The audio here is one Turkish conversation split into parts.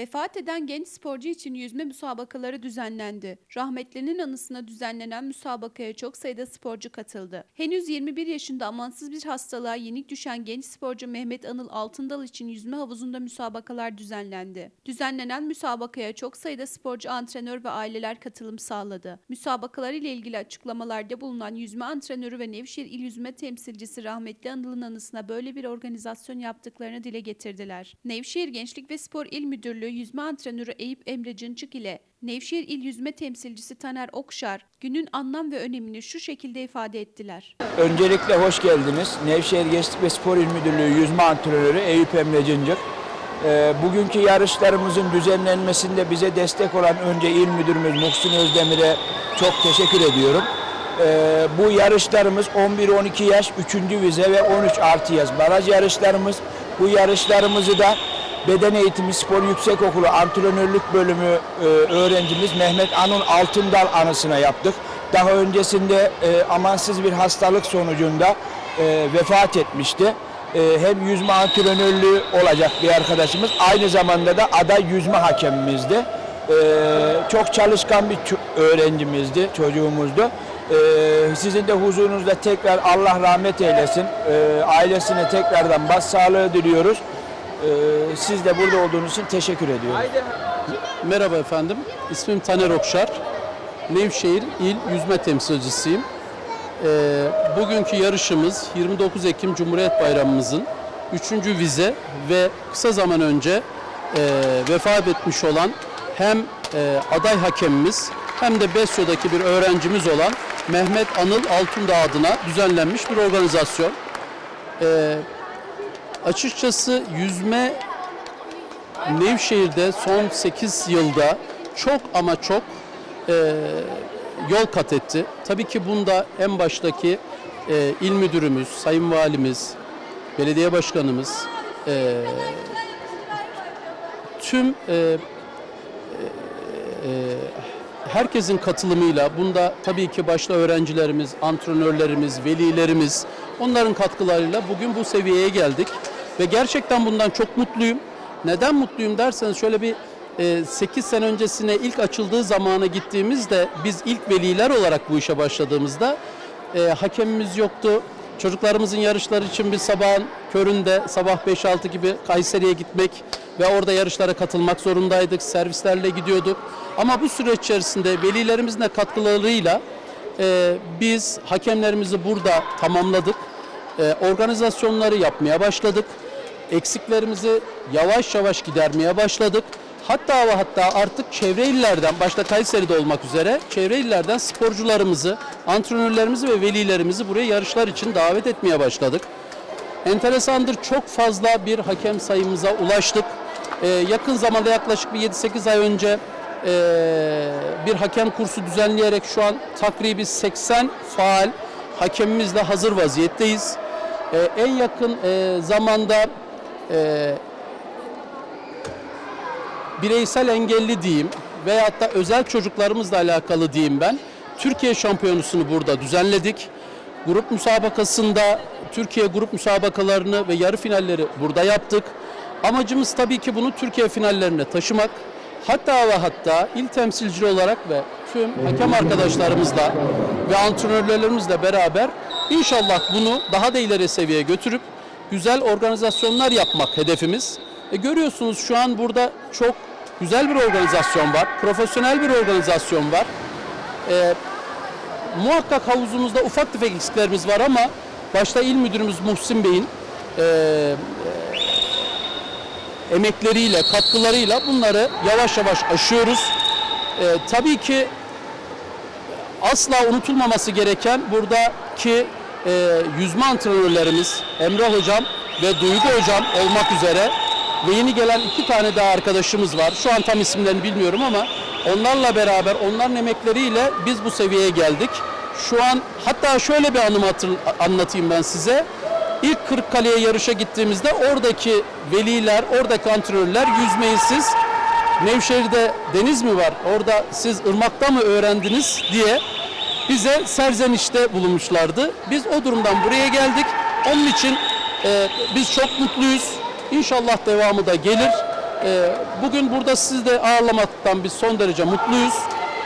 Vefat eden genç sporcu için yüzme müsabakaları düzenlendi. Rahmetlinin anısına düzenlenen müsabakaya çok sayıda sporcu katıldı. Henüz 21 yaşında amansız bir hastalığa yenik düşen genç sporcu Mehmet Anıl Altındal için yüzme havuzunda müsabakalar düzenlendi. Düzenlenen müsabakaya çok sayıda sporcu, antrenör ve aileler katılım sağladı. Müsabakalar ile ilgili açıklamalarda bulunan yüzme antrenörü ve Nevşehir İl Yüzme Temsilcisi rahmetli Anıl'ın anısına böyle bir organizasyon yaptıklarını dile getirdiler. Nevşehir Gençlik ve Spor İl Müdürlüğü Yüzme Antrenörü Eyüp Emre Cınçık ile Nevşehir İl Yüzme Temsilcisi Taner Okşar günün anlam ve önemini şu şekilde ifade ettiler. Öncelikle hoş geldiniz. Nevşehir Gençlik ve Spor İl Müdürlüğü Yüzme Antrenörü Eyüp Emre Cıncık. Ee, Bugünkü yarışlarımızın düzenlenmesinde bize destek olan önce İl Müdürümüz Muhsin Özdemir'e çok teşekkür ediyorum. Ee, Bu yarışlarımız 11-12 yaş 3. vize ve 13 artı yaş baraj yarışlarımız. Bu yarışlarımızı da Beden Eğitimi Spor Yüksekokulu Antrenörlük Bölümü e, öğrencimiz Mehmet Anun Altındal anısına yaptık. Daha öncesinde e, amansız bir hastalık sonucunda e, vefat etmişti. E, hem yüzme antrenörlüğü olacak bir arkadaşımız, aynı zamanda da aday yüzme hakemimizdi. E, çok çalışkan bir öğrencimizdi, çocuğumuzdu. E, sizin de huzurunuzda tekrar Allah rahmet eylesin. E, ailesine tekrardan başsağlığı diliyoruz. E, siz de burada olduğunuz için teşekkür ediyorum. Merhaba efendim, ismim Taner Okşar. Nevşehir İl Yüzme Temsilcisiyim. Ee, bugünkü yarışımız 29 Ekim Cumhuriyet Bayramımızın 3. vize ve kısa zaman önce e, vefat etmiş olan hem e, aday hakemimiz hem de Besyo'daki bir öğrencimiz olan Mehmet Anıl Altundağ adına düzenlenmiş bir organizasyon. Ee, açıkçası yüzme Nevşehir'de son 8 yılda çok ama çok e, yol kat etti. Tabii ki bunda en baştaki e, il müdürümüz, sayın valimiz, belediye başkanımız, e, tüm e, e, herkesin katılımıyla bunda tabii ki başta öğrencilerimiz, antrenörlerimiz, velilerimiz onların katkılarıyla bugün bu seviyeye geldik ve gerçekten bundan çok mutluyum. Neden mutluyum derseniz şöyle bir 8 sene öncesine ilk açıldığı zamana gittiğimizde biz ilk veliler olarak bu işe başladığımızda e, hakemimiz yoktu. Çocuklarımızın yarışları için bir sabahın köründe sabah 5-6 gibi Kayseri'ye gitmek ve orada yarışlara katılmak zorundaydık. Servislerle gidiyorduk. Ama bu süreç içerisinde velilerimizin de katkılarıyla e, biz hakemlerimizi burada tamamladık. E, organizasyonları yapmaya başladık. Eksiklerimizi yavaş yavaş gidermeye başladık. Hatta ve hatta artık çevre illerden, başta Kayseri'de olmak üzere çevre illerden sporcularımızı, antrenörlerimizi ve velilerimizi buraya yarışlar için davet etmeye başladık. Enteresandır çok fazla bir hakem sayımıza ulaştık. Ee, yakın zamanda yaklaşık bir 7-8 ay önce ee, bir hakem kursu düzenleyerek şu an takribi 80 faal hakemimizle hazır vaziyetteyiz. Ee, en yakın ee, zamanda ee, bireysel engelli diyeyim veyahut da özel çocuklarımızla alakalı diyeyim ben. Türkiye şampiyonasını burada düzenledik. Grup müsabakasında Türkiye grup müsabakalarını ve yarı finalleri burada yaptık. Amacımız tabii ki bunu Türkiye finallerine taşımak. Hatta ve hatta il temsilcili olarak ve tüm hakem arkadaşlarımızla ve antrenörlerimizle beraber inşallah bunu daha da ileri seviyeye götürüp güzel organizasyonlar yapmak hedefimiz. E görüyorsunuz şu an burada çok güzel bir organizasyon var. Profesyonel bir organizasyon var. E, muhakkak havuzumuzda ufak tefek eksiklerimiz var ama başta il müdürümüz Muhsin Bey'in e, e, emekleriyle, katkılarıyla bunları yavaş yavaş aşıyoruz. E, tabii ki asla unutulmaması gereken buradaki e, yüzme antrenörlerimiz Emre Hocam ve Duygu Hocam olmak üzere ve yeni gelen iki tane daha arkadaşımız var. Şu an tam isimlerini bilmiyorum ama onlarla beraber onların emekleriyle biz bu seviyeye geldik. Şu an hatta şöyle bir anımı anlatayım ben size. İlk Kırıkkale'ye yarışa gittiğimizde oradaki veliler, oradaki antrenörler yüzmeyi siz Nevşehir'de deniz mi var? Orada siz ırmakta mı öğrendiniz diye bize serzenişte bulunmuşlardı. Biz o durumdan buraya geldik. Onun için e, biz çok mutluyuz. İnşallah devamı da gelir. Ee, bugün burada sizi de ağırlamaktan biz son derece mutluyuz.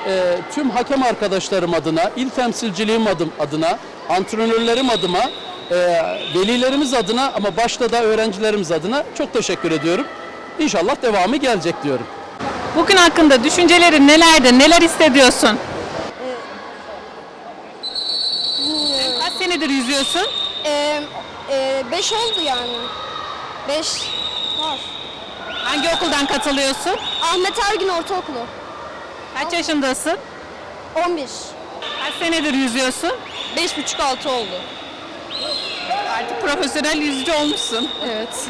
Ee, tüm hakem arkadaşlarım adına, il temsilciliğim adım adına, antrenörlerim adıma, e, velilerimiz adına ama başta da öğrencilerimiz adına çok teşekkür ediyorum. İnşallah devamı gelecek diyorum. Bugün hakkında düşüncelerin nelerdir? Neler hissediyorsun? Kaç senedir yüzüyorsun? 5 oldu yani. 5 var. Hangi okuldan katılıyorsun? Ahmet Ergin Ortaokulu. Kaç yaşındasın? 11. Kaç senedir yüzüyorsun? 5,5-6 oldu. Artık profesyonel yüzücü olmuşsun. Evet.